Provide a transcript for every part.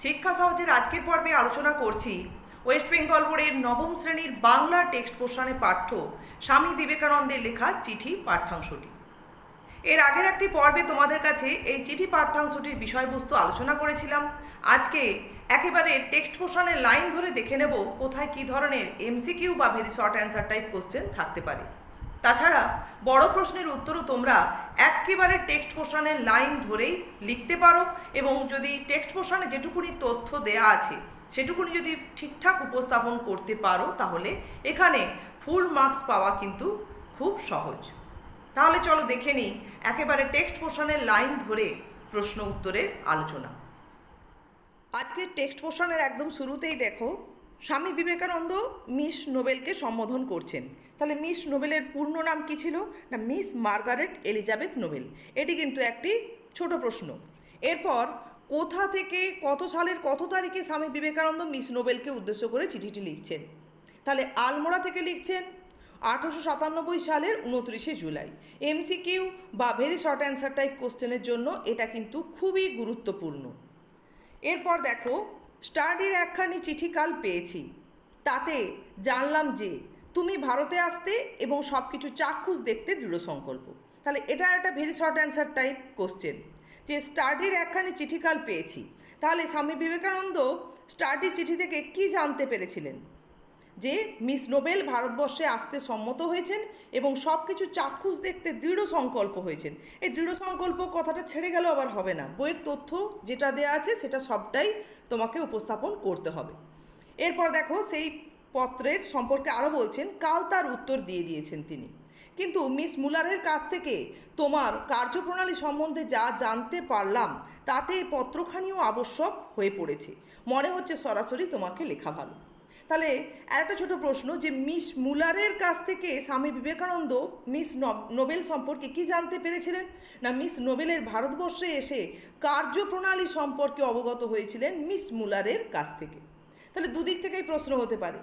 শিক্ষা সহজের আজকের পর্বে আলোচনা করছি। ওয়েস্ট বেঙ্গল বোর্ডের নবম শ্রেণির বাংলা টেক্সট পোর্শনে পাঠ্য স্বামী বিবেকানন্দের লেখা চিঠি পাঠ্যাংশটি। এর আগের একটি পর্বে তোমাদের কাছে এই চিঠি পাঠ্যাংশটির বিষয়বস্তু আলোচনা করেছিলাম। আজকে একেবারে টেক্সট পোর্শনের লাইন ধরে দেখে নেব কোথায় কী ধরনের এমসিকিউ বা very short answer type question থাকতে পারে। তাছাড়া বড় প্রশ্নের উত্তরও তোমরা একেবারে টেক্সট পোর্শনের লাইন ধরেই লিখতে পারো এবং যদি টেক্সট পোর্শনে যেটুকুনি তথ্য দেয়া আছে, সেটুকুনি যদি ঠিকঠাক উপস্থাপন করতে পারো, তাহলে এখানে ফুল মার্কস পাওয়া কিন্তু খুব সহজ। তাহলে চলো দেখে নিই একেবারে টেক্সট পোর্শনের লাইন ধরে প্রশ্ন উত্তরের আলোচনা। আজকের টেক্সট পোর্শনের একদম শুরুতেই দেখো স্বামী বিবেকানন্দ মিস নোবেলকে সম্বোধন করছেন। তাহলে মিস নোবেলের পূর্ণ নাম কি ছিল? না, মিস মার্গারেট এলিজাবেথ নোবেল। এটি কিন্তু একটি ছোট প্রশ্ন। এরপর, কোথা থেকে কত সালের কত তারিখে স্বামী বিবেকানন্দ মিস নোবেলকে উদ্দেশ্য করে চিঠিটি লিখছেন? তাহলে আলমোড়া থেকে লিখছেন, আঠারোশো সাতানব্বই সালের উনত্রিশে জুলাই। এমসিকিউ বা ভেরি শর্ট অ্যান্সার টাইপ কোশ্চেনের জন্য এটা কিন্তু খুবই গুরুত্বপূর্ণ। এরপর দেখো স্টাডির একখানি চিঠি কাল পেয়েছি। তাতে জানলাম যে, তুমি ভারতে আসতে এবং সব কিছু চাক্ষুষ দেখতে দৃঢ় সংকল্প তাহলে এটা একটা very short answer type question যে, স্টাডির একখানি চিঠি কাল পেয়েছি। তাহলে স্বামী বিবেকানন্দ স্টাডির চিঠি থেকে কি জানতে পেরেছিলেন? যে মিস নোবেল ভারতবর্ষে আসতে সম্মত হয়েছেন এবং সব কিছু চাক্ষুষ দেখতে দৃঢ় সংকল্প হয়েছেন। এই দৃঢ় সংকল্প কথাটা ছেড়ে গেল আবার হবে না। বইয়ের তথ্য যেটা দেওয়া আছে সেটা সবটাই তোমাকে উপস্থাপন করতে হবে। এরপর দেখো সেই পত্রের সম্পর্কে আরও বলছেন, কাল তার উত্তর দিয়ে দিয়েছেন তিনি। কিন্তু মিস মুলারের কাছ থেকে তোমার কার্যপ্রণালী সম্বন্ধে যা জানতে পারলাম, তাতে পত্রখানিও আবশ্যক হয়ে পড়েছে। মনে হচ্ছে সরাসরি তোমাকে লেখা ভালো। তাহলে আর একটা ছোটো প্রশ্ন যে মিস মুলারের কাছ থেকে স্বামী বিবেকানন্দ মিস নব- নোবেল সম্পর্কে কি জানতে পেরেছিলেন? না, মিস নোবেলের ভারতবর্ষে এসে কার্যপ্রণালী সম্পর্কে অবগত হয়েছিলেন মিস মুলারের কাছ থেকে। তাহলে দুদিক থেকেই প্রশ্ন হতে পারে।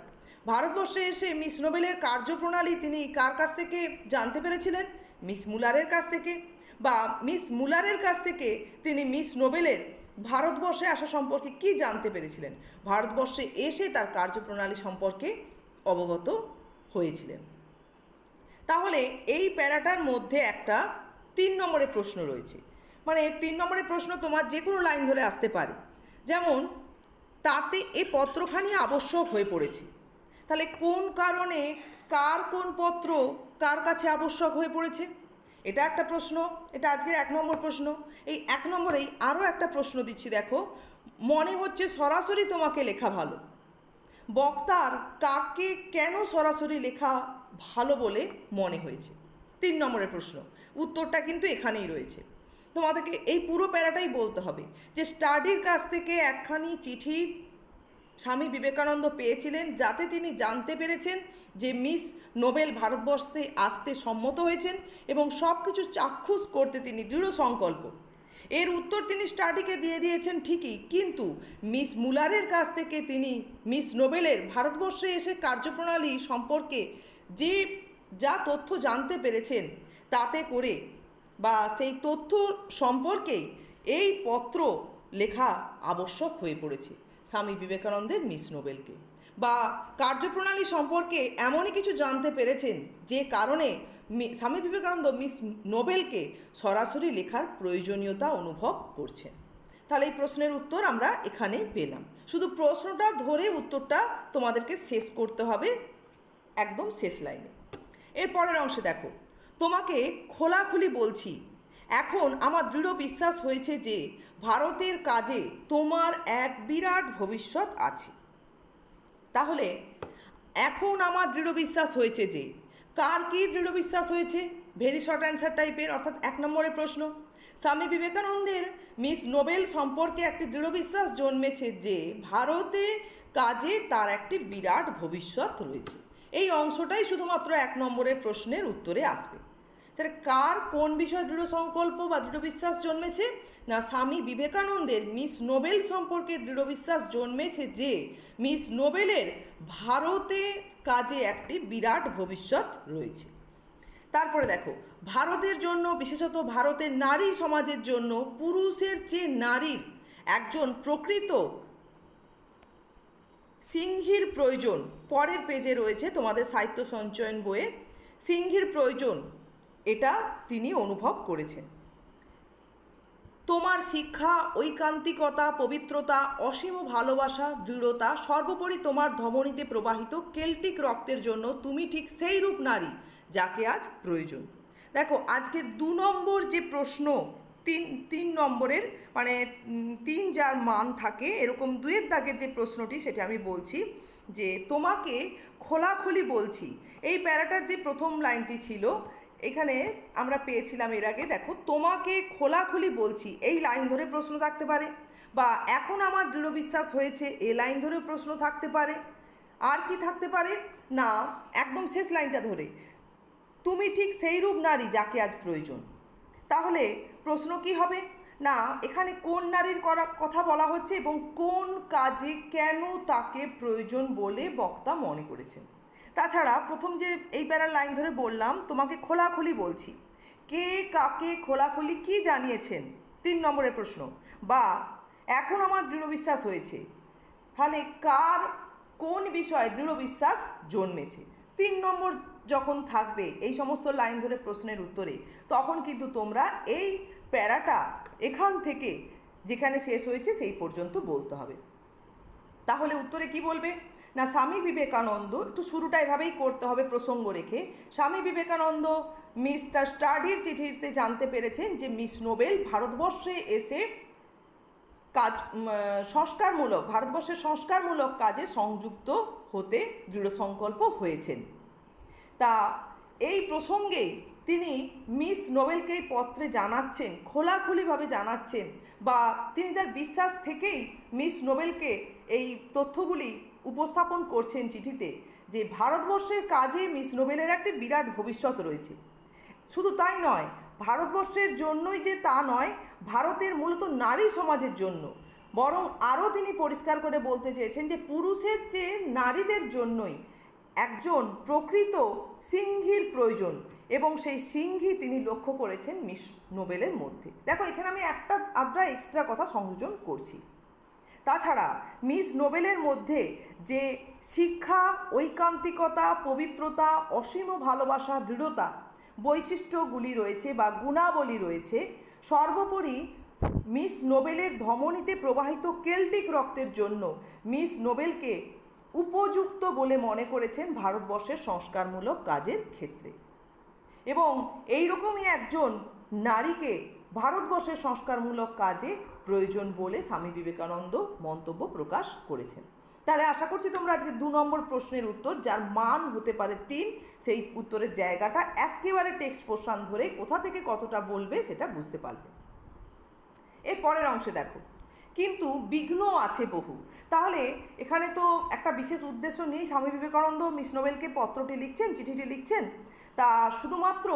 ভারতবর্ষে এসে মিস নোবেলের কার্যপ্রণালী তিনি কার কাছ থেকে জানতে পেরেছিলেন? মিস মুলারের কাছ থেকে। বা মিস মুলারের কাছ থেকে তিনি মিস নোবেলের ভারতবর্ষে আসা সম্পর্কে কি জানতে পেরেছিলেন? ভারতবর্ষে এসে তার কার্যপ্রণালী সম্পর্কে অবগত হয়েছিলেন। তাহলে এই প্যারাটার মধ্যে একটা তিন নম্বরে প্রশ্ন রয়েছে। মানে তিন নম্বরের প্রশ্ন তোমার যে কোনো লাইন ধরে আসতে পারে। যেমন, তাতে এ পত্রখানি আবশ্যক হয়ে পড়েছে। তাহলে কোন কারণে কার কোন পত্র কার কাছে আবশ্যক হয়ে পড়েছে? এটা একটা প্রশ্ন, এটা আজকের এক নম্বর প্রশ্ন। এই এক নম্বরেই আরও একটা প্রশ্ন দিচ্ছি, দেখো। মনে হচ্ছে সরাসরি তোমাকে লেখা ভালো। বক্তার কাকে কেন সরাসরি লেখা ভালো বলে মনে হয়েছে? তিন নম্বরের প্রশ্ন, উত্তরটা কিন্তু এখানেই রয়েছে। তোমাদেরকে এই পুরো প্যারাটাই বলতে হবে যে, স্টাডির কাছ থেকে একখানি চিঠি স্বামী বিবেকানন্দ পেয়েছিলেন যাতে তিনি জানতে পেরেছেন যে মিস নোবেল ভারতবর্ষে আসতে সম্মত হয়েছেন এবং সব কিছু চাক্ষুষ করতে তিনি দৃঢ় সংকল্প। এর উত্তর তিনি স্টাডিকে দিয়ে দিয়েছেন ঠিকই, কিন্তু মিস মুলারের কাছ থেকে তিনি মিস নোবেলের ভারতবর্ষে এসে কার্যপ্রণালী সম্পর্কে যে যা তথ্য জানতে পেরেছেন তাতে করে বা সেই তথ্য সম্পর্কেই এই পত্র লেখা আবশ্যক হয়ে পড়েছে। স্বামী বিবেকানন্দের মিস নোবেলকে। বা কার্যপ্রণালী সম্পর্কে এমনই কিছু জানতে পেরেছেন যে কারণে স্বামী বিবেকানন্দ মিস নোবেলকে সরাসরি লেখার প্রয়োজনীয়তা অনুভব করছেন। তাহলে এই প্রশ্নের উত্তর আমরা এখানে পেলাম। শুধু প্রশ্নটা ধরে উত্তরটা তোমাদেরকে শেষ করতে হবে একদম শেষ লাইনে। এর পরের অংশে দেখো, তোমাকে খোলাখুলি বলছি এখন আমার দৃঢ় বিশ্বাস হয়েছে যে ভারতের কাজে তোমার এক বিরাট ভবিষ্যৎ আছে। তাহলে এখন আমার দৃঢ় বিশ্বাস হয়েছে যে কার কি দৃঢ় বিশ্বাস হয়েছে? ভেরি শর্ট অ্যান্সার টাইপের অর্থাৎ এক নম্বরের প্রশ্ন। স্বামী বিবেকানন্দের মিস নোবেল সম্পর্কে একটি দৃঢ় বিশ্বাস জন্মেছে যে ভারতে কাজে তার একটি বিরাট ভবিষ্যৎ রয়েছে। এই অংশটাই শুধুমাত্র এক নম্বরের প্রশ্নের উত্তরে আসবে। তাহলে কার কোন বিষয়ে দৃঢ় সংকল্প বা দৃঢ় বিশ্বাস জন্মেছে? না, স্বামী বিবেকানন্দের মিস নোবেল সম্পর্কে দৃঢ় বিশ্বাস জন্মেছে যে, মিস নোবেলের ভারতে কাজে একটি বিরাট ভবিষ্যৎ রয়েছে। তারপরে দেখো, ভারতের জন্য, বিশেষত ভারতের নারী সমাজের জন্য, পুরুষের চেয়ে নারীর একজন প্রকৃত সিংহীর প্রয়োজন। পরের পেজে রয়েছে তোমাদের সাহিত্য সঞ্চয়ন বইয়ে। সিংহীর প্রয়োজন এটা তিনি অনুভব করেছেন। তোমার শিক্ষা, ঐকান্তিকতা, পবিত্রতা, অসীম ভালোবাসা, দৃঢ়তা সর্বোপরি তোমার ধমনীতে প্রবাহিত কেল্টিক রক্তের জন্য তুমি ঠিক সেই রূপ নারী যাকে আজ প্রয়োজন। দেখো, আজকের দু নম্বর যে প্রশ্ন, তিন তিন নম্বরের মানে তিন যার মান থাকে, এরকম দুয়ের দাগের যে প্রশ্নটি সেটা আমি বলছি যে তোমাকে খোলাখুলি বলছি। এই প্যারাটার যে প্রথম লাইনটি ছিল এখানে আমরা পেয়েছিলাম এর আগে, দেখো, তোমাকে খোলাখুলি বলছি, এই লাইন ধরে প্রশ্ন থাকতে পারে বা এখন আমার দৃঢ় বিশ্বাস হয়েছে, এ লাইন ধরে প্রশ্ন থাকতে পারে, আর কি থাকতে পারে? না, একদম শেষ লাইনটা ধরে। তুমি ঠিক সেই রূপ নারী যাকে আজ প্রয়োজন। তাহলে প্রশ্ন কি হবে? না, এখানে কোন নারীর করা কথা বলা হচ্ছে এবং কোন কাজে কেন তাকে প্রয়োজন বলে বক্তা মনে করেছেন? তাছাড়া প্রথম যে এই প্যারার লাইন ধরে বললাম, তোমাকে খোলাখুলি বলছি, কে কাকে খোলাখুলি কি জানিয়েছেন? তিন নম্বরের প্রশ্ন, বা এখন আমার দৃঢ় বিশ্বাস হয়েছে তাহলে কার, কোন বিষয়ে দৃঢ় বিশ্বাস জন্মেছে? তিন নম্বর যখন থাকবে এই সমস্ত লাইন ধরে প্রশ্নের উত্তরে, তখন কিন্তু তোমরা এই প্যারাটা এখান থেকে যেখানে শেষ হয়েছে সেই পর্যন্ত বলতে হবে। তাহলে উত্তরে কি বলবে? না, স্বামী বিবেকানন্দ, একটু শুরুটা এভাবেই করতে হবে প্রসঙ্গ রেখে। স্বামী বিবেকানন্দ মিস্টার স্টাডির চিঠিতে জানতে পেরেছেন যে মিস নোবেল ভারতবর্ষে এসে কাজ সংস্কারমূলক, ভারতবর্ষের সংস্কারমূলক কাজে সংযুক্ত হতে দৃঢ় সংকল্প হয়েছেন। তা এই প্রসঙ্গে তিনি মিস নোবেলকে পত্রে জানাচ্ছেন, খোলাখুলিভাবে জানাচ্ছেন বা তিনি তার বিশ্বাস থেকেই মিস নোবেলকে এই তথ্যগুলি উপস্থাপন করছেন চিঠিতে যে ভারতবর্ষের কাজে মিস নোবেলের একটি বিরাট ভবিষ্যৎ রয়েছে। শুধু তাই নয়, ভারতবর্ষের জন্যই যে তা নয়, ভারতের মূলত নারী সমাজের জন্য। বরং আরও তিনি পরিষ্কার করে বলতে চেয়েছেন যে পুরুষের চেয়ে নারীদের জন্যই একজন প্রকৃত সিংহীর প্রয়োজন এবং সেই সিংহী তিনি লক্ষ্য করেছেন মিস নোবেলের মধ্যে। দেখো, এখানে আমি একটা আদ্রা এক্সট্রা কথা সংযোজন করছি। তাছাড়া মিস নোবেলের মধ্যে যে শিক্ষা, ঐকান্তিকতা, পবিত্রতা, অসীম ভালোবাসা, দৃঢ়তা বৈশিষ্ট্যগুলি রয়েছে বা গুণাবলী রয়েছে, সর্বোপরি মিস নোবেলের ধমনীতে প্রবাহিত কেল্টিক রক্তের জন্য মিস নোবেলকে উপযুক্ত বলে মনে করেছেন ভারতবর্ষের সংস্কারমূলক কাজের ক্ষেত্রে। এবং এই রকমই একজন নারীকে ভারতবর্ষের সংস্কারমূলক কাজে প্রয়োজন বলে স্বামী বিবেকানন্দ মন্তব্য প্রকাশ করেছেন। তাহলে আশা করছি তোমরা আজকে দু নম্বর প্রশ্নের উত্তর, যার মান হতে পারে তিন, সেই উত্তরের জায়গাটা একেবারে টেক্সট পোর্শন ধরে কোথা থেকে কতটা বলবে সেটা বুঝতে পারবে। এর পরের অংশে দেখো, কিন্তু বিঘ্ন আছে বহু। তাহলে এখানে তো একটা বিশেষ উদ্দেশ্য নেই স্বামী বিবেকানন্দ মিস নোবেলকে পত্রটি লিখছেন, চিঠিটি লিখছেন। তা শুধুমাত্র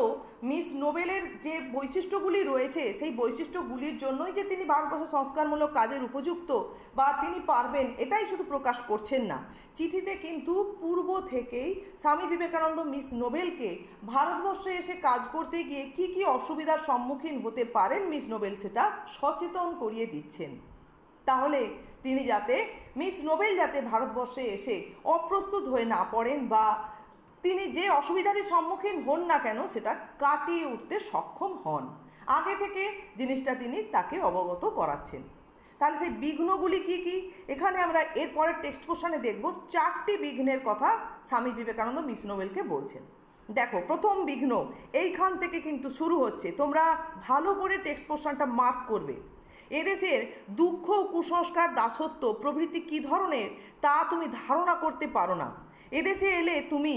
মিস নোবেলের যে বৈশিষ্ট্যগুলি রয়েছে, সেই বৈশিষ্ট্যগুলির জন্যই যে তিনি ভারতবর্ষের সংস্কারমূলক কাজের উপযুক্ত বা তিনি পারবেন, এটাই শুধু প্রকাশ করছেন না। চিঠিতে কিন্তু পূর্ব থেকেই স্বামী বিবেকানন্দ মিস নোবেলকে ভারতবর্ষে এসে কাজ করতে গিয়ে কি কি অসুবিধার সম্মুখীন হতে পারেন মিস নোবেল সেটা সচেতন করিয়ে দিচ্ছেন। তাহলে তিনি যাতে, মিস নোবেল যাতে ভারতবর্ষে এসে অপ্রস্তুত হয়ে না পড়েন বা তিনি যে অসুবিধারই সম্মুখীন হন না কেন, সেটা কাটিয়ে উঠতে সক্ষম হন। আগে থেকে জিনিসটা তিনি তাকে অবগত করাচ্ছেন। তাহলে সেই বিঘ্নগুলি কি কি? এখানে আমরা এর পরের টেক্সট পোর্শনে দেখব চারটি বিঘ্নের কথা স্বামী বিবেকানন্দ মিস নোবেলকে বলছেন। দেখো, প্রথম বিঘ্ন, এইখান থেকে কিন্তু শুরু হচ্ছে, তোমরা ভালো করে টেক্সট পোর্শনটা মার্ক করবে। এদেশের দুঃখ, কুসংস্কার, দাসত্ব প্রভৃতি কী ধরনের, তা তুমি ধারণা করতে পারো না। এদেশে এলে তুমি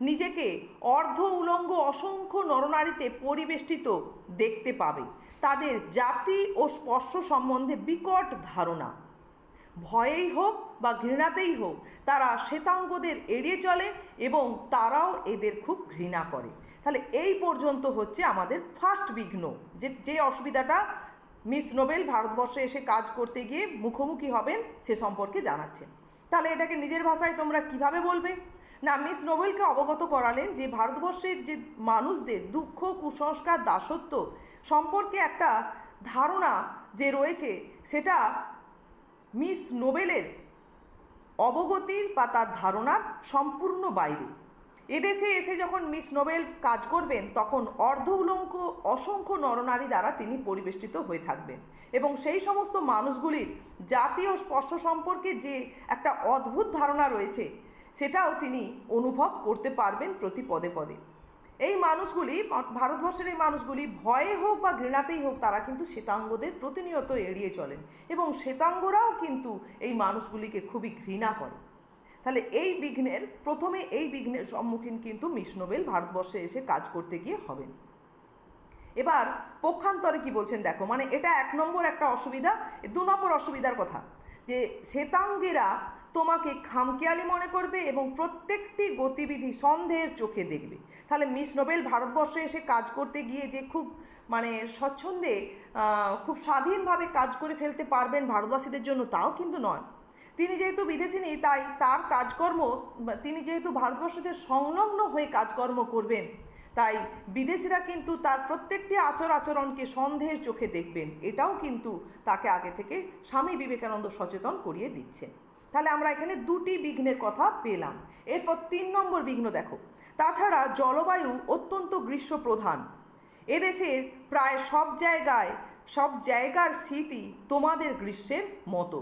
নিজেকে অর্ধ উলঙ্গ অসংখ্য নরনারীতে পরিবেষ্টিত দেখতে পাবে। তাদের জাতি ও স্পর্শ সম্বন্ধে বিকট ধারণা। ভয়েই হোক বা ঘৃণাতেই হোক, তারা শ্বেতাঙ্গদের এড়িয়ে চলে এবং তারাও এদের খুব ঘৃণা করে। তাহলে এই পর্যন্ত হচ্ছে আমাদের ফার্স্ট বিঘ্ন, যে যে অসুবিধাটা মিস নোবেল ভারতবর্ষে এসে কাজ করতে গিয়ে মুখোমুখি হবেন সে সম্পর্কে জানাচ্ছেন। তাহলে এটাকে নিজের ভাষায় তোমরা কীভাবে বলবে? না, মিস নোবেলকে অবগত করালেন যে ভারতবর্ষের যে মানুষদের দুঃখ, কুসংস্কার, দাসত্ব সম্পর্কে একটা ধারণা যে রয়েছে, সেটা মিস নোবেলের অবগতির বা তার ধারণার সম্পূর্ণ বাইরে। এদেশে এসে যখন মিস নোবেল কাজ করবেন, তখন অর্ধ উলঙ্ক অসংখ্য নরনারী দ্বারা তিনি পরিবেষ্টিত হয়ে থাকবেন এবং সেই সমস্ত মানুষগুলির জাতীয় স্পর্শ সম্পর্কে যে একটা অদ্ভুত ধারণা রয়েছে সেটাও তিনি অনুভব করতে পারবেন প্রতি পদে পদে। এই মানুষগুলি, ভারতবর্ষের এই মানুষগুলি ভয়ে হোক বা ঘৃণাতেই হোক, তারা কিন্তু শ্বেতাঙ্গদের প্রতিনিয়ত এড়িয়ে চলেন এবং শ্বেতাঙ্গরাও কিন্তু এই মানুষগুলিকে খুবই ঘৃণা করে। তাহলে এই বিঘ্নের, প্রথমে এই বিঘ্নের সম্মুখীন কিন্তু মিস নোবেল ভারতবর্ষে এসে কাজ করতে গিয়ে হবেন। এবার পক্ষান্তরে কি বলছেন দেখো মানে এটা এক নম্বর একটা অসুবিধা, দু নম্বর অসুবিধার কথা যে শ্বেতাঙ্গেরা তোমাকে খামখেয়ালি মনে করবে এবং প্রত্যেকটি গতিবিধি সন্দেহের চোখে দেখবে। তাহলে মিস নোবেল ভারতবর্ষে এসে কাজ করতে গিয়ে যে খুব মানে স্বচ্ছন্দে খুব স্বাধীনভাবে কাজ করে ফেলতে পারবেন ভারতবাসীদের জন্য তাও কিন্তু নয়। তিনি যেহেতু বিদেশিনী তাই তার কাজকর্ম, তিনি যেহেতু ভারতবর্ষদের সংলগ্ন হয়ে কাজকর্ম করবেন, তাই বিদেশিরা কিন্তু তার প্রত্যেকটি আচর আচরণকে সন্দেহের চোখে দেখবেন। এটাও কিন্তু তাকে আগে থেকে স্বামী বিবেকানন্দ সচেতন করিয়ে দিচ্ছেন। তাহলে আমরা এখানে দুটি বিঘ্নের কথা পেলাম। এরপর তিন নম্বর বিঘ্ন দেখো। তাছাড়া জলবায়ু অত্যন্ত গ্রীষ্মপ্রধান। এদেশের প্রায় সব জায়গায়, সব জায়গার স্মৃতি তোমাদের গ্রীষ্মের মতো।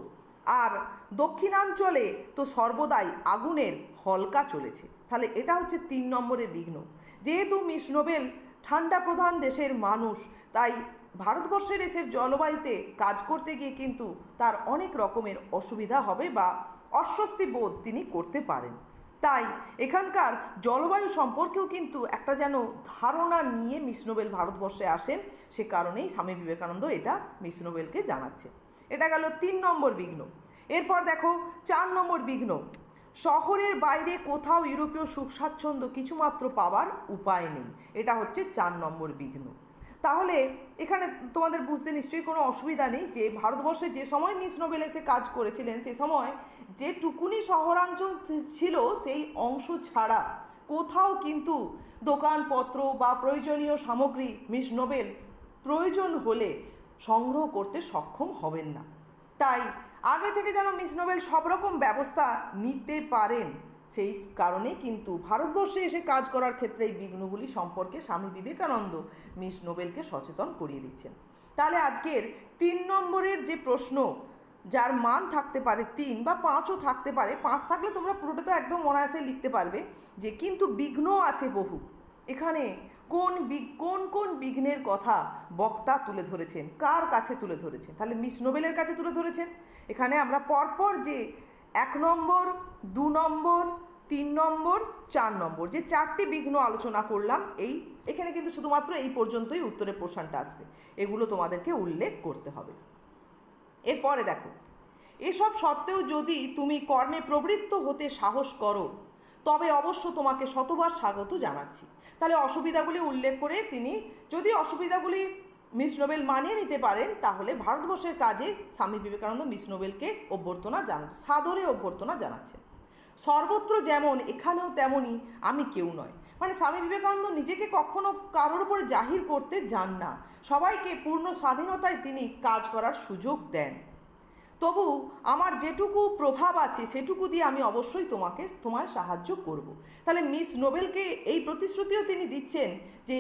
আর দক্ষিণাঞ্চলে তো সর্বদাই আগুনের হলকা চলেছে। তাহলে এটা হচ্ছে তিন নম্বরের বিঘ্ন। যেহেতু মিস নোবেল ঠান্ডা প্রধান দেশের মানুষ, তাই ভারতবর্ষের এসের জলবায়ুতে কাজ করতে গিয়ে কিন্তু তার অনেক রকমের অসুবিধা হবে বা অস্বস্তি বোধ তিনি করতে পারেন। তাই এখানকার জলবায়ু সম্পর্কেও কিন্তু একটা যেন ধারণা নিয়ে মিস নোবেল ভারতবর্ষে আসেন, সে কারণেই স্বামী বিবেকানন্দ এটা মিস নোবেলকে জানাচ্ছে। এটা গেল তিন নম্বর বিঘ্ন। এরপর দেখো চার নম্বর বিঘ্ন। শহরের বাইরে কোথাও ইউরোপীয় সুখ স্বাচ্ছন্দ্য কিছুমাত্র পাওয়ার উপায় নেই। এটা হচ্ছে চার নম্বর বিঘ্ন। তাহলে এখানে তোমাদের বুঝতে নিশ্চয়ই কোনো অসুবিধা নেই যে ভারতবর্ষে যে সময় মিস নোবেল এসে কাজ করেছিলেন, সে সময় যে টুকুনি শহরাঞ্চল ছিল সেই অংশ ছাড়া কোথাও কিন্তু দোকানপত্র বা প্রয়োজনীয় সামগ্রী মিস নোবেল প্রয়োজন হলে সংগ্রহ করতে সক্ষম হবেন না। তাই আগে থেকে যেন মিস নোবেল সব রকম ব্যবস্থা নিতে পারেন। সেই কারণে কিন্তু ভারতবর্ষে এসে কাজ করার ক্ষেত্রে এই বিঘ্নগুলি সম্পর্কে স্বামী বিবেকানন্দ মিস নোবেলকে সচেতন করিয়ে দিচ্ছেন। তাহলে আজকের তিন নম্বরের যে প্রশ্ন, যার মান থাকতে পারে তিন বা পাঁচও থাকতে পারে, পাঁচ থাকলে তোমরা পুরোটা তো একদম অনায়াসে লিখতে পারবে যে কিন্তু বিঘ্ন আছে বহু। এখানে কোন কোন কোন বিঘ্নের কথা বক্তা তুলে ধরেছেন, কার কাছে তুলে ধরেছেন? তাহলে মিস নোবেলের কাছে তুলে ধরেছেন। এখানে আমরা পরপর যে এক নম্বর, দু নম্বর, তিন নম্বর, চার নম্বর। যে চারটি বিঘ্ন আলোচনা করলাম, এই, এখানে কিন্তু শুধুমাত্র এই পর্যন্তই উত্তরের প্রশ্নটা আসবে। এগুলো তোমাদেরকে উল্লেখ করতে হবে। এরপরে দেখো, এসব সত্ত্বেও যদি তুমি কর্মে প্রবৃত্ত হতে সাহস করো, তবে অবশ্য তোমাকে শতবার স্বাগত জানাচ্ছি। তাহলে অসুবিধাগুলি উল্লেখ করে তিনি, যদি অসুবিধাগুলি মিস নোবেল মানিয়ে নিতে পারেন, তাহলে ভারতবর্ষের কাজে স্বামী বিবেকানন্দ মিস নোবেলকে অভ্যর্থনা জানাচ্ছে, সাদরে অভ্যর্থনা জানাচ্ছেন সর্বত্র যেমন, এখানেও তেমনই আমি কেউ নয়। মানে স্বামী বিবেকানন্দ নিজেকে কখনো কারোর উপরে জাহির করতে যান না। সবাইকে পূর্ণ স্বাধীনতায় তিনি কাজ করার সুযোগ দেন। তবু আমার যেটুকু প্রভাব আছে, সেটুকু দিয়ে আমি অবশ্যই তোমাকে, তোমায় সাহায্য করব। তাহলে মিস নোবেলকে এই প্রতিশ্রুতিও তিনি দিচ্ছেন যে,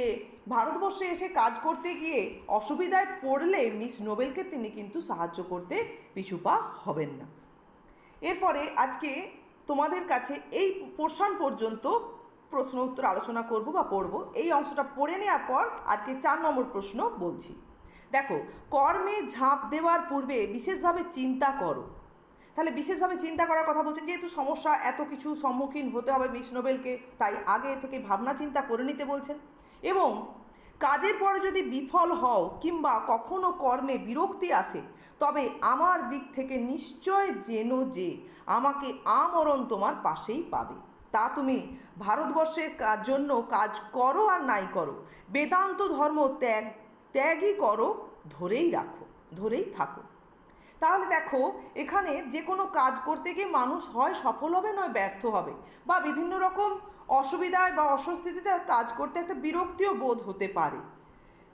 ভারতবর্ষে এসে কাজ করতে গিয়ে অসুবিধায় পড়লে মিস নোবেলকে তিনি কিন্তু সাহায্য করতে পিছুপা হবেন না। এরপরে আজকে তোমাদের কাছে এই পোর্শন পর্যন্ত প্রশ্ন উত্তর আলোচনা করব বা পড়ব। এই অংশটা পড়ে নেওয়ার পর আজকে চার নম্বর প্রশ্ন বলছি। দেখো, কর্মে ঝাঁপ দেওয়ার পূর্বে বিশেষভাবে চিন্তা করো। তাহলে বিশেষভাবে চিন্তা করার কথা বলছেন, যেহেতু সমস্যা এত কিছু সম্মুখীন হতে হবে মিস নোবেলকে, তাই আগে থেকে ভাবনা চিন্তা করে নিতে বলছেন। এবং কাজের পরে যদি বিফল হও কিংবা কখনো কর্মে বিরক্তি আসে, তবে আমার দিক থেকে নিশ্চয় জেনো যে আমাকে আমরণ তোমার পাশেই পাবে। তা তুমি ভারতবর্ষের জন্য কাজ করো আর নাই করো। বেদান্ত ধর্ম ত্যাগ ত্যাগই করো, ধরেই রাখো, ধরেই থাকো। তাহলে দেখো, এখানে যে কোনো কাজ করতে গিয়ে মানুষ হয় সফল হবে নয় ব্যর্থ হবে বা বিভিন্ন রকম অসুবিধায় বা অস্বস্তিতে তার কাজ করতে একটা বিরক্তিও বোধ হতে পারে।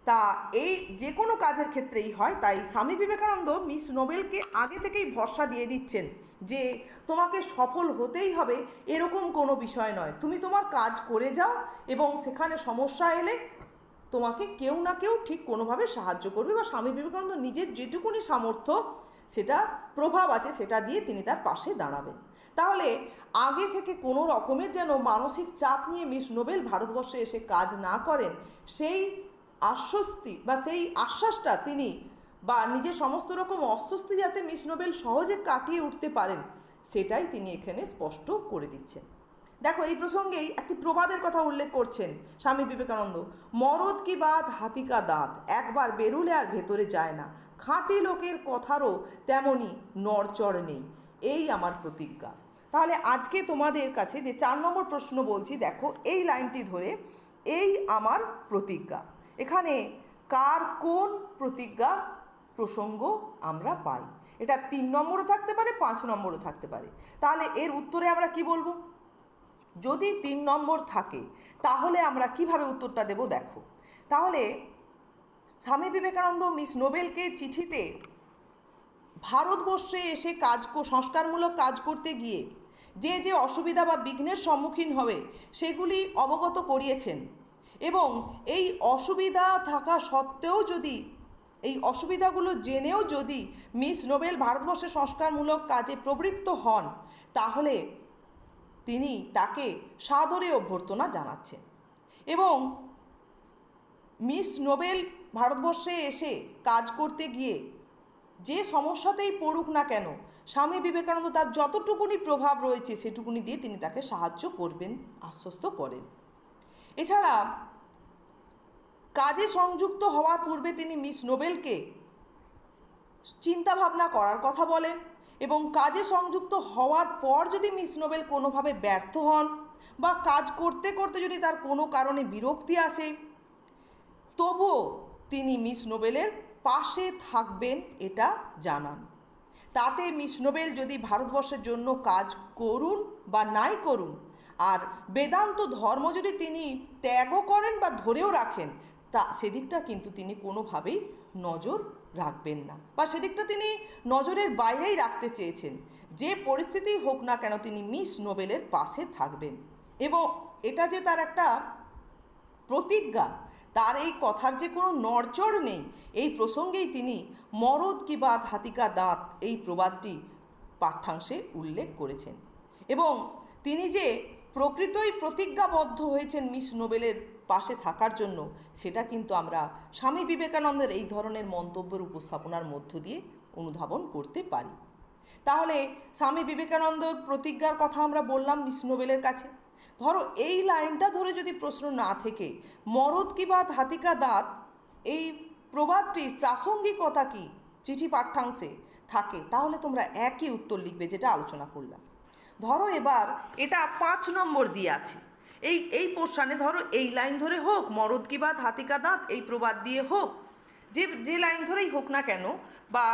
তা এই যে কোনো কাজের ক্ষেত্রেই হয়, তাই স্বামী বিবেকানন্দ মিস নোবেলকে আগে থেকেই ভরসা দিয়ে দিচ্ছেন যে তোমাকে সফল হতেই হবে, এরকম কোনো বিষয় নয়। তুমি তোমার কাজ করে যাও এবং সেখানে সমস্যা এলে তোমাকে কেউ না কেউ ঠিক কোনোভাবে সাহায্য করবে বা স্বামী বিবেকানন্দ নিজের যেটুকুনি সামর্থ্য, সেটা প্রভাব আছে, সেটা দিয়ে তিনি তার পাশে দাঁড়াবেন। তাহলে আগে থেকে কোনো রকমের যেন মানসিক চাপ নিয়ে মিস নোবেল ভারতবর্ষে এসে কাজ না করেন, সেই আশ্বস্তি বা সেই আশ্বাসটা তিনি বা নিজের সমস্ত রকম অস্বস্তি যাতে মিস নোবেল সহজে কাটিয়ে উঠতে পারেন, সেটাই তিনি এখানে স্পষ্ট করে দিচ্ছেন। দেখো, এই প্রসঙ্গেই একটি প্রবাদের কথা উল্লেখ করছেন স্বামী বিবেকানন্দ। মরদ কি বাদ হাতিকা দাঁত। একবার বেরুলে আর ভেতরে যায় না। খাঁটি লোকের কথারও তেমনই নড়চড় নেই। এই আমার প্রতিজ্ঞা। তাহলে আজকে তোমাদের কাছে যে চার নম্বর প্রশ্ন বলছি, দেখো, এই লাইনটি ধরে, এই আমার প্রতিজ্ঞা। এখানে কার কোন প্রতিজ্ঞা প্রসঙ্গ আমরা পাই? এটা তিন নম্বরও থাকতে পারে, পাঁচ নম্বরও থাকতে পারে। তাহলে এর উত্তরে আমরা কি বলব? যদি তিন নম্বর থাকে, তাহলে আমরা কীভাবে উত্তরটা দেব দেখো। তাহলে স্বামী বিবেকানন্দ মিস নোবেলকে চিঠিতে ভারতবর্ষে এসে কাজ সংস্কারমূলক কাজ করতে গিয়ে যে যে অসুবিধা বা বিঘ্নের সম্মুখীন হবে, সেগুলি অবগত করিয়েছেন। এবং এই অসুবিধা থাকা সত্ত্বেও যদি, এই অসুবিধাগুলো জেনেও যদি মিস নোবেল ভারতবর্ষে সংস্কারমূলক কাজে প্রবৃত্ত হন, তাহলে তিনি তাকে সাদরে অভ্যর্থনা জানাচ্ছেন। এবং মিস নোবেল ভারতবর্ষে এসে কাজ করতে গিয়ে যে সমস্যাতেই পড়ুক না কেন, স্বামী বিবেকানন্দ তার যতটুকুনি প্রভাব রয়েছে সেটুকুনি দিয়ে তিনি তাকে সাহায্য করবেন, আশ্বস্ত করেন। এছাড়া কাজে সংযুক্ত হওয়ার পূর্বে তিনি মিস নোবেলকে চিন্তাভাবনা করার কথা বলেন। এবং কাজে সংযুক্ত হওয়ার পর যদি মিস নোবেল কোনোভাবে ব্যর্থ হন বা কাজ করতে করতে যদি তার কোনো কারণে বিরক্তি আসে, তবুও তিনি মিস নোবেলের পাশে থাকবেন এটা জানান। তাতে মিস নোবেল যদি ভারতবর্ষের জন্য কাজ করুন বা নাই করুন, আর বেদান্ত ধর্ম যদি তিনি ত্যাগও করেন বা ধরেও রাখেন, তা সেদিকটা কিন্তু তিনি কোনোভাবেই নজর রাখবেন না। বা সেদিকটা তিনি নজরের বাইরেই রাখতে চেয়েছেন। যে পরিস্থিতি হোক না কেন তিনি মিস নোবেলের পাশে থাকবেন। এবং এটা যে তার একটা প্রতিজ্ঞা, তার এই কথার যে কোনো নড়চড় নেই, এই প্রসঙ্গেই তিনি মরদ কি বাদ হাতিকা দাঁত এই প্রবাদটি পাঠ্যাংশে উল্লেখ করেছেন। এবং তিনি যে প্রকৃতই প্রতিজ্ঞাবদ্ধ হয়েছেন মিস নোবেলের পাশে থাকার জন্য। সেটা কিন্তু আমরা স্বামী বিবেকানন্দের এই ধরনের মন্তব্যের উপস্থাপনার মধ্য দিয়ে অনুধাবন করতে পারি। তাহলে স্বামী বিবেকানন্দর প্রতিজ্ঞার কথা আমরা বললাম মিস নোবেলের কাছে। ধরো এই লাইনটা ধরে যদি প্রশ্ন না থেকে, মরদ কি বাত হাতিকা দাঁত? এই প্রবাদটির প্রাসঙ্গিকতা কি? চিঠি পাঠ্যাংশে থাকে। তাহলে তোমরা একই উত্তর লিখবে যেটা আলোচনা করলাম। ধরো এবার এটা পাঁচ নম্বর দিয়ে আছে। এই এই পোর্শানে ধরো এই লাইন ধরে হোক, মরদ কি বাত হাতিকা দাঁত, এই প্রবাদ দিয়ে হোক, যে যে লাইন ধরেই হোক না কেন, বা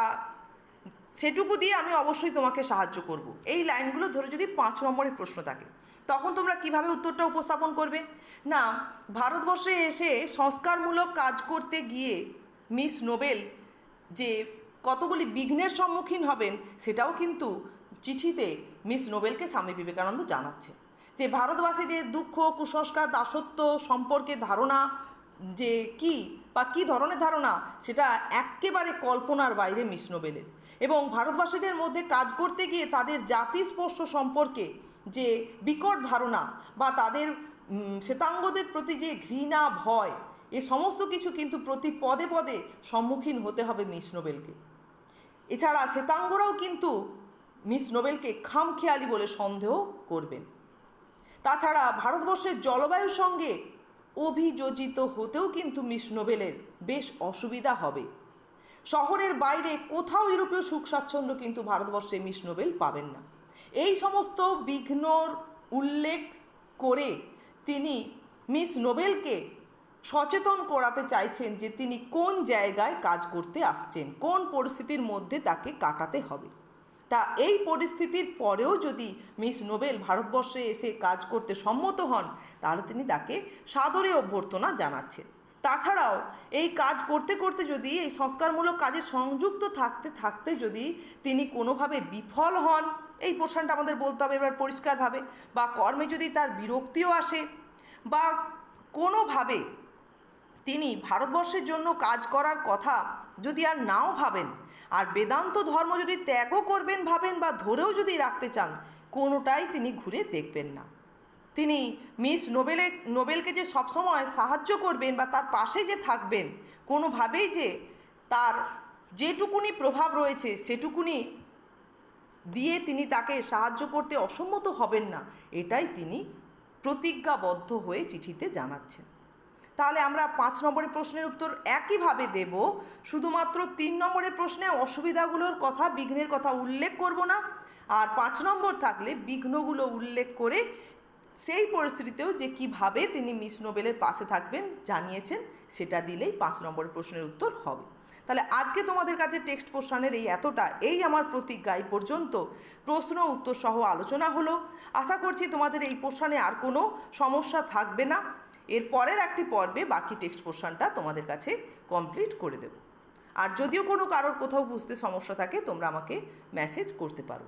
সেটুকু দিয়ে আমি অবশ্যই তোমাকে সাহায্য করব। এই লাইনগুলো ধরে যদি পাঁচ নম্বরের প্রশ্ন থাকে, তখন তোমরা কীভাবে উত্তরটা উপস্থাপন করবে? না, ভারতবর্ষে এসে সংস্কারমূলক কাজ করতে গিয়ে মিস নোবেল যে কতগুলি বিঘ্নের সম্মুখীন হবেন, সেটাও কিন্তু চিঠিতে মিস নোবেলকে স্বামী বিবেকানন্দ জানাচ্ছে যে ভারতবাসীদের দুঃখ, কুসংস্কার, দাসত্ব সম্পর্কে ধারণা যে কি বা কী ধরনের ধারণা, সেটা একেবারে কল্পনার বাইরে মিস নোবেলের। এবং ভারতবাসীদের মধ্যে কাজ করতে গিয়ে তাদের জাতিস্পর্শ সম্পর্কে যে বিকট ধারণা বা তাদের শ্বেতাঙ্গদের প্রতি যে ঘৃণা, ভয়, এ সমস্ত কিছু কিন্তু প্রতি পদে পদে সম্মুখীন হতে হবে মিস নোবেলকে। এছাড়া শ্বেতাঙ্গরাও কিন্তু মিস নোবেলকে খামখেয়ালি বলে সন্দেহ করবেন। তাছাড়া ভারতবর্ষের জলবায়ুর সঙ্গে অভিযোজিত হতেও কিন্তু মিস নোবেলের বেশ অসুবিধা হবে। শহরের বাইরে কোথাও ইউরোপীয় সুখ স্বাচ্ছন্দ্য কিন্তু ভারতবর্ষে মিস নোবেল পাবেন না। এই সমস্ত বিঘ্নর উল্লেখ করে তিনি মিস নোবেলকে সচেতন করাতে চাইছেন যে তিনি কোন জায়গায় কাজ করতে আসছেন, কোন পরিস্থিতির মধ্যে তাকে কাটাতে হবে। তা এই পরিস্থিতির পরেও যদি মিস নোবেল ভারতবর্ষে এসে কাজ করতে সম্মত হন, তাহলে তিনি তাকে সাদরে অভ্যর্থনা জানাচ্ছেন। তাছাড়াও, এই কাজ করতে করতে যদি, এই সংস্কারমূলক কাজে সংযুক্ত থাকতে থাকতে যদি তিনি কোনোভাবে বিফল হন, এই পোর্শনটা আমাদের বলতে হবে এবার পরিষ্কারভাবে, বা কর্মে যদি তার বিরক্তিও আসে, বা কোনোভাবে তিনি ভারতবর্ষের জন্য কাজ করার কথা যদি আর নাও ভাবেন আর বেদান্ত ধর্ম যদি ত্যাগও করবেন, ভাবেন বা ধরেও যদি রাখতে চান, কোনোটাই তিনি ঘুরে দেখবেন না। তিনি মিস নোবেলে, নোবেলকে যে সবসময় সাহায্য করবেন বা তার পাশে যে থাকবেন, কোনোভাবেই যে তার যেটুকুনি প্রভাব রয়েছে, সেটুকুনি দিয়ে তিনি তাকে সাহায্য করতে অসম্মত হবেন না, এটাই তিনি প্রতিজ্ঞাবদ্ধ হয়ে চিঠিতে জানাচ্ছেন। তাহলে আমরা পাঁচ নম্বরের প্রশ্নের উত্তর একইভাবে দেব। শুধুমাত্র তিন নম্বরের প্রশ্নে অসুবিধাগুলোর কথা, বিঘ্নের কথা উল্লেখ করব না। আর পাঁচ নম্বর থাকলে বিঘ্নগুলো উল্লেখ করে সেই পরিস্থিতিতেও যে কীভাবে তিনি মিস নোবেলের পাশে থাকবেন জানিয়েছেন, সেটা দিলেই পাঁচ নম্বরের প্রশ্নের উত্তর হবে। তাহলে আজকে তোমাদের কাছে টেক্সট পোর্শনের এই এতটা, এই আমার প্রতিজ্ঞা এই পর্যন্ত। প্রশ্ন উত্তর সহ আলোচনা হলো। আশা করছি তোমাদের এই পোর্শনে আর কোনো সমস্যা থাকবে না। এর পরের একটি পর্বে বাকি টেক্সট পোর্শনটা তোমাদের কাছে কমপ্লিট করে দেব। আর যদিও কোনো কারোর কোথাও বুঝতে সমস্যা থাকে, তোমরা আমাকে মেসেজ করতে পারো।